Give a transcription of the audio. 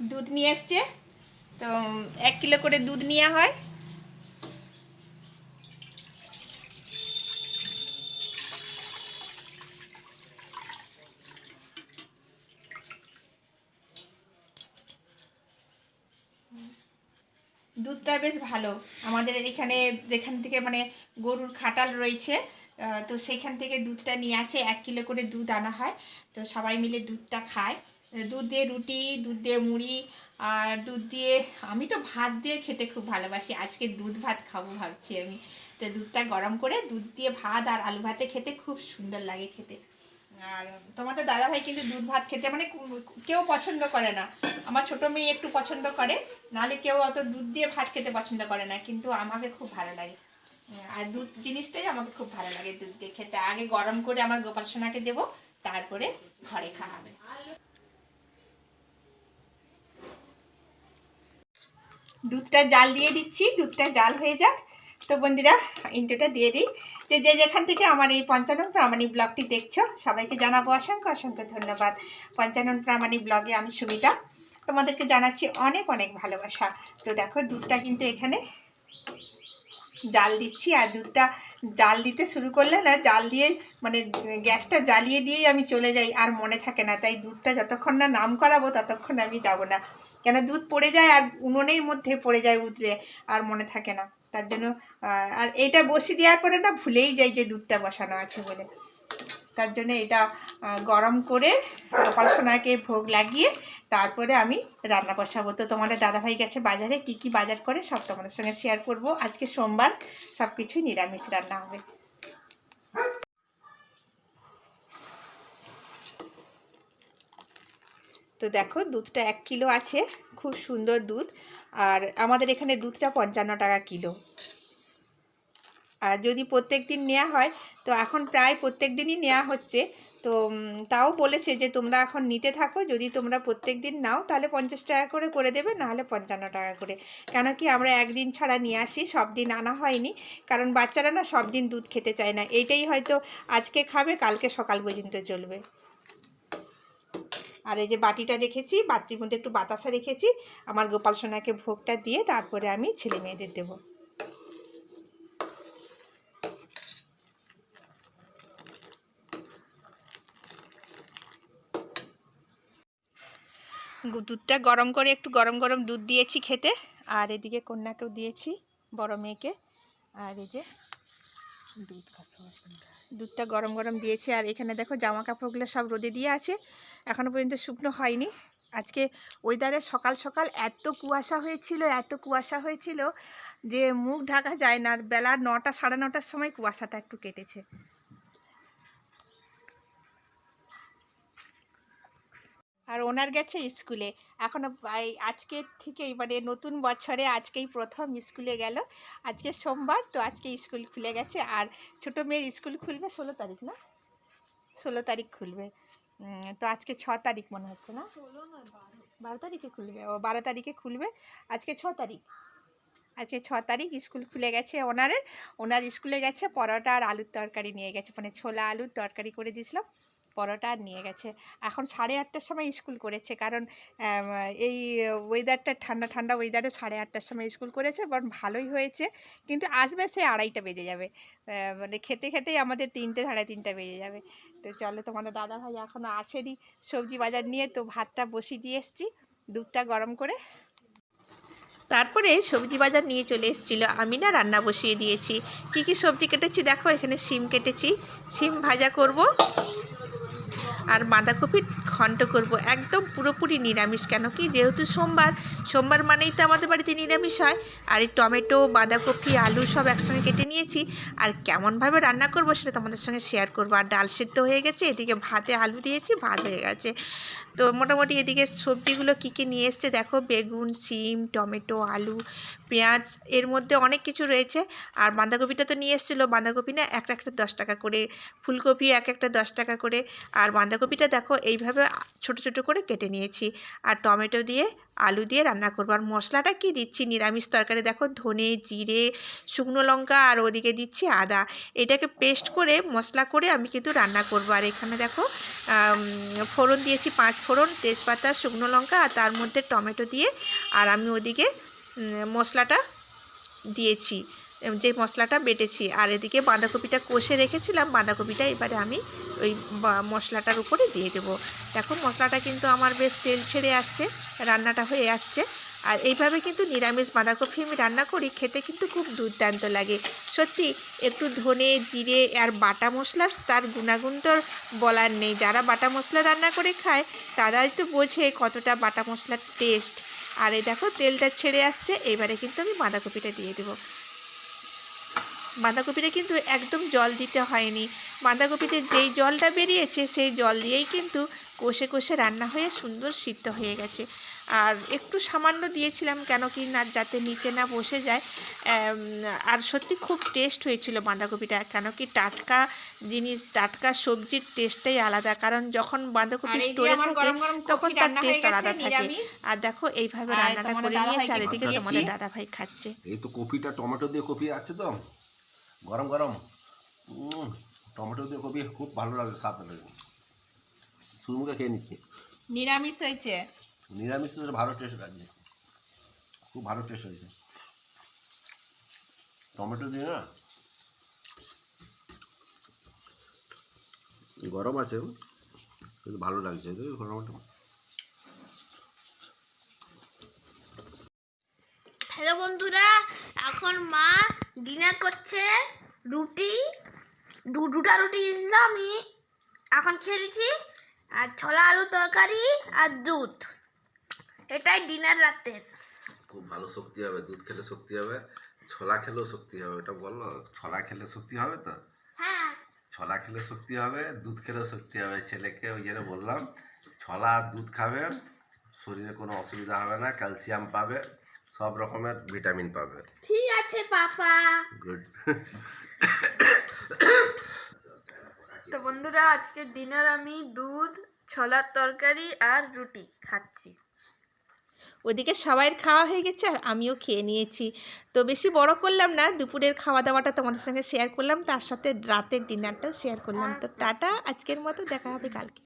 দুধ নিয়ে এসছে। তো, এক কিলো করে দুধ নেওয়া হয়। দুধটা বেশ ভালো। আমাদের এখানে যেখান থেকে মানে গরুর খাটাল রয়েছে তো সেখান থেকে দুধটা নিয়ে আসে। এক কিলো করে দুধ আনা হয়। তো সবাই মিলে দুধটা খায়। দুধ দিয়ে রুটি, দুধ দিয়ে মুড়ি আর দুধ দিয়ে, আমি তো ভাত দিয়ে খেতে খুব ভালোবাসি। আজকে দুধ ভাত খাব ভাবছি আমি। তো দুধটা গরম করে দুধ দিয়ে ভাত আর আলু ভাতে খেতে খুব সুন্দর লাগে খেতে। আর তোমাদের দাদাভাই কিন্তু দুধ ভাত খেতে মানে কেউ পছন্দ করে না। আমার ছোট মেয়ে একটু পছন্দ করে, নাহলে কেউ অত দুধ দিয়ে ভাত খেতে পছন্দ করে না, কিন্তু আমাকে খুব ভালো লাগে। আর দুধ জিনিসটাই আমাকে খুব ভালো লাগে দুধ দিয়ে খেতে। আগে গরম করে আমার গোপাল সোনাকে দেবো, তারপরে ঘরে খাওয়াবে দুধটা জাল দিয়ে দিচ্ছি, দুধটা জাল হয়ে যাক। তো বন্ধুরা ইন্টোটা দিয়ে দিই। যে যে যেখান থেকে আমার এই পঞ্চানন প্রামাণিক ব্লগটি দেখছ, সবাইকে জানাব অসংখ্য অসংখ্য ধন্যবাদ। পঞ্চানন প্রামাণিক ব্লগে আমি সুবিধা তোমাদেরকে জানাচ্ছি অনেক অনেক ভালোবাসা। তো দেখো, দুধটা কিন্তু এখানে জাল দিচ্ছি আর দুধটা জাল দিতে শুরু করলে না, জাল দিয়ে মানে গ্যাসটা জ্বালিয়ে দিয়েই আমি চলে যাই আর মনে থাকে না। তাই দুধটা যতক্ষণ না নাম করাবো ততক্ষণ আমি যাব না। কেন দুধ পড়ে যায় আর উনুনের মধ্যে পড়ে যায় উতরে আর মনে থাকে না। তার জন্য আর এটা বসিয়ে দেওয়ার পরে না ভুলেই যাই যে দুধটা বসানো আছে বলে। তার জন্য এটা গরম করে গোপাল সোনাকে ভোগ লাগিয়ে তারপরে আমি রান্না বসাবো। তো তোমাদের দাদাভাই গেছে বাজারে, কি কি বাজার করে সব তোমাদের সঙ্গে শেয়ার করব। আজকে সোমবার সব কিছুই নিরামিষ রান্না হবে। তো দেখো, দুধটা এক কিলো আছে, খুব সুন্দর দুধ। আর আমাদের এখানে দুধটা পঞ্চান্ন টাকা কিলো। আর যদি প্রত্যেক দিন নেওয়া হয়, তো এখন প্রায় প্রত্যেক দিনই নেওয়া হচ্ছে। তো তাও বলেছে যে তোমরা এখন নিতে থাকো, যদি তোমরা প্রত্যেক দিন নাও, তাহলে পঞ্চাশ টাকা করে করে দেবে, নাহলে পঞ্চান্ন টাকা করে। কেন কি আমরা একদিন ছাড়া নিয়ে আসি, সব দিন আনা হয়নি, কারণ বাচ্চারা না সব দিন দুধ খেতে চায় না। এইটাই হয়তো আজকে খাবে, কালকে সকাল পর্যন্ত চলবে। আর এই যে বাটিটা রেখেছি, বাটির মধ্যে একটু বাতাসা রেখেছি, আমার গোপাল সোনাকে ভোগটা দিয়ে তারপরে আমি ছেলে মেয়েদের দেবো। দুধটা গরম করে একটু গরম গরম দুধ দিয়েছি খেতে। আর এদিকে কন্যাকেও দিয়েছি বড় মেয়েকে। আর এই যে দুধ দুধটা গরম গরম দিয়েছি। আর এখানে দেখো জামা কাপড়গুলো সব রোদে দিয়ে আছে। এখনও পর্যন্ত শুকনো হয়নি। আজকে ওয়েদারে সকাল সকাল এত কুয়াশা হয়েছিল এত কুয়াশা হয়েছিল যে মুখ ঢাকা যায় না। আর বেলা নটা সাড়ে নটার সময় কুয়াশাটা একটু কেটেছে। আর ওনার গেছে স্কুলে। এখনও আজকে থেকেই মানে নতুন বছরে আজকেই প্রথম স্কুলে গেল। আজকে সোমবার তো আজকে স্কুল খুলে গেছে। আর ছোটো মেয়ের স্কুল খুলবে ষোলো তারিখ না? ষোলো তারিখ খুলবে। তো আজকে ছ তারিখ মনে হচ্ছে না? বারো তারিখে খুলবে। ও বারো তারিখে খুলবে। আজকে ছ তারিখ। আজকে ছ তারিখ স্কুল খুলে গেছে ওনারের। ওনার স্কুলে গেছে পরোটা আর আলুর তরকারি নিয়ে গেছে। মানে ছোলা আলুর তরকারি করে দিয়েছিলাম। পরোটা আর নিয়ে গেছে। এখন সাড়ে আটটার সময় স্কুল করেছে, কারণ এই ওয়েদারটা ঠান্ডা ঠান্ডা ওয়েদারে সাড়ে আটটার সময় স্কুল করেছে বরং ভালোই হয়েছে, কিন্তু আসবে সে আড়াইটা বেজে যাবে। মানে খেতে খেতেই আমাদের তিনটে, সাড়ে তিনটা বেজে যাবে। তো চলো তোমাদের দাদা ভাই এখনও আসেনি সবজি বাজার নিয়ে, তো ভাতটা বসিয়ে দিয়ে এসছি, দুধটা গরম করে। তারপরে সবজি বাজার নিয়ে চলে এসেছিল, আমি না রান্না বসিয়ে দিয়েছি। কি কি সবজি কেটেছি দেখো, এখানে শিম কেটেছি, শিম ভাজা করব। আর বাঁধাকপির ঘন্ট করব একদম পুরোপুরি নিরামিষ। কেন কি? যেহেতু সোমবার সোমবার মানেই তো আমাদের বাড়িতে নিরামিষ হয়। আর এই টমেটো, বাঁধাকপি, আলু সব একসঙ্গে কেটে নিয়েছি। আর কেমনভাবে রান্না করব সেটা তোমাদের সঙ্গে শেয়ার করব। আর ডাল সেদ্ধ হয়ে গেছে, এদিকে ভাতে আলু দিয়েছি, ভাত হয়ে গেছে। তো মোটামুটি এদিকে সবজিগুলো কী কী নিয়ে এসছে? দেখো বেগুন সিম টমেটো, আলু, পেঁয়াজ, এর মধ্যে অনেক কিছু রয়েছে। আর বাঁধাকপিটা তো নিয়ে এসেছিল। বাঁধাকপি না এক একটা দশ টাকা করে। ফুলকপি এক একটা দশ টাকা করে। আর বাঁধাকপিটা দেখো এইভাবে ছোট ছোট করে কেটে নিয়েছি। আর টমেটো দিয়ে আলু দিয়ে রান্না করব। আর মশলাটা কি দিচ্ছি? নিরামিষ তরকারি দেখো, ধনে, জিরে, শুকনো লঙ্কা আর ওদিকে দিচ্ছি আদা। এটাকে পেস্ট করে, মশলা করে আমি কিন্তু রান্না করব। আর এখানে দেখো ফোড়ন দিয়েছি পাঁচ ফোড়ন, তেজপাতা, শুকনো লঙ্কা আর তার মধ্যে টমেটো দিয়ে। আর আমি ওদিকে মশলাটা দিয়েছি। যে মশলাটা বেটেছি। আর এদিকে বাঁধাকপিটা কষে রেখেছিলাম, বাঁধাকপিটা এবারে আমি ওই মশলাটার উপরে দিয়ে দেবো। এখন মশলাটা কিন্তু আমার বেশ তেল ছেড়ে আসছে, রান্নাটা হয়ে আসছে। আর এইভাবে কিন্তু নিরামিষ বাঁধাকপি আমি রান্না করি, খেতে কিন্তু খুব দুর্দান্ত লাগে। সত্যি, একটু ধনে, জিরে আর বাটা মশলার তার গুণাগুণ তো বলার নেই। যারা বাটা মশলা রান্না করে খায়, তারাই তো বোঝে কতটা বাটা মশলার টেস্ট আর এই দেখো, তেলটা ছেড়ে আসছে, এবারে কিন্তু আমি বাঁধাকপিটা দিয়ে দেবো। বাঁধাকপিটা কিন্তু একদম জল দিতে হয়নি। বাঁধাকপিতে যেই জলটা বেরিয়েছে সেই জল দিয়েই কিন্তু কষে কষে রান্না হয়ে সুন্দর সিদ্ধ হয়ে গেছে। আর একটু সামান্য দিয়েছিলাম কেন কি না যাতে নিচে না বসে যায়। আর সত্যি খুব টেস্ট হয়েছিল বাঁধাকপিটা। কেন কি টাটকা জিনিস টাটকা সবজির টেস্টটাই আলাদা। কারণ যখন বাঁধাকপি স্টোরে থাকে তখন তার টেস্ট আলাদা থাকে। আর দেখো এইভাবে রান্নাটা করে নিয়ে চারিদিকে। তোমাদের দাদাভাই খাচ্ছে। এই তো কপিটা টমেটো দিয়ে কপি আছে তো? গরম গরম। টমেটো দিয়ে কপি খুব ভালো লাগে স্বাদ লাগে। শুধু মুখে খেয়ে নিচ্ছি। নিরামিষ হয়েছে? নিরামিষ ভালো টেস্ট লাগছে। খুব ভালো টেস্ট হয়েছে। টমেটো দিয়ে না গরম আছে কিন্তু ভালো লাগছে। টমেটো। হ্যালো বন্ধুরা এখন মা ডিনার করছে রুটি দু দুটা রুটি দিয়েছিল আমি এখন খেয়ে দিচ্ছি আর ছোলা আলু তরকারি আর দুধ। এটাই ডিনার রাতের। খুব ভালো শক্তি হবে দুধ খেলে শক্তি হবে ছোলা খেলেও শক্তি হবে ওটা বলল ছোলা খেলে শক্তি হবে তো? হ্যাঁ। ছোলা খেলে শক্তি হবে দুধ খেলেও শক্তি হবে ছেলেকে ওই জন্য বললাম ছোলা আর দুধ খাবে শরীরে কোনো অসুবিধা হবে না ক্যালসিয়াম পাবে। সব রকমের ভিটামিন পাবে। ঠিক আছে পাপা। গুড তো বন্ধুরা আজকে ডিনার আমি দুধ ছোলার তরকারি আর রুটি খাচ্ছি। ওদিকে সবাইয়ের খাওয়া হয়ে গেছে আর আমিও খেয়ে নিয়েছি। তো বেশি বড় করলাম না দুপুরের খাওয়া দাওয়াটা তোমাদের সঙ্গে শেয়ার করলাম। তার সাথে রাতের ডিনারটাও শেয়ার করলাম। তো টাটা আজকের মতো দেখা হবে কালকে।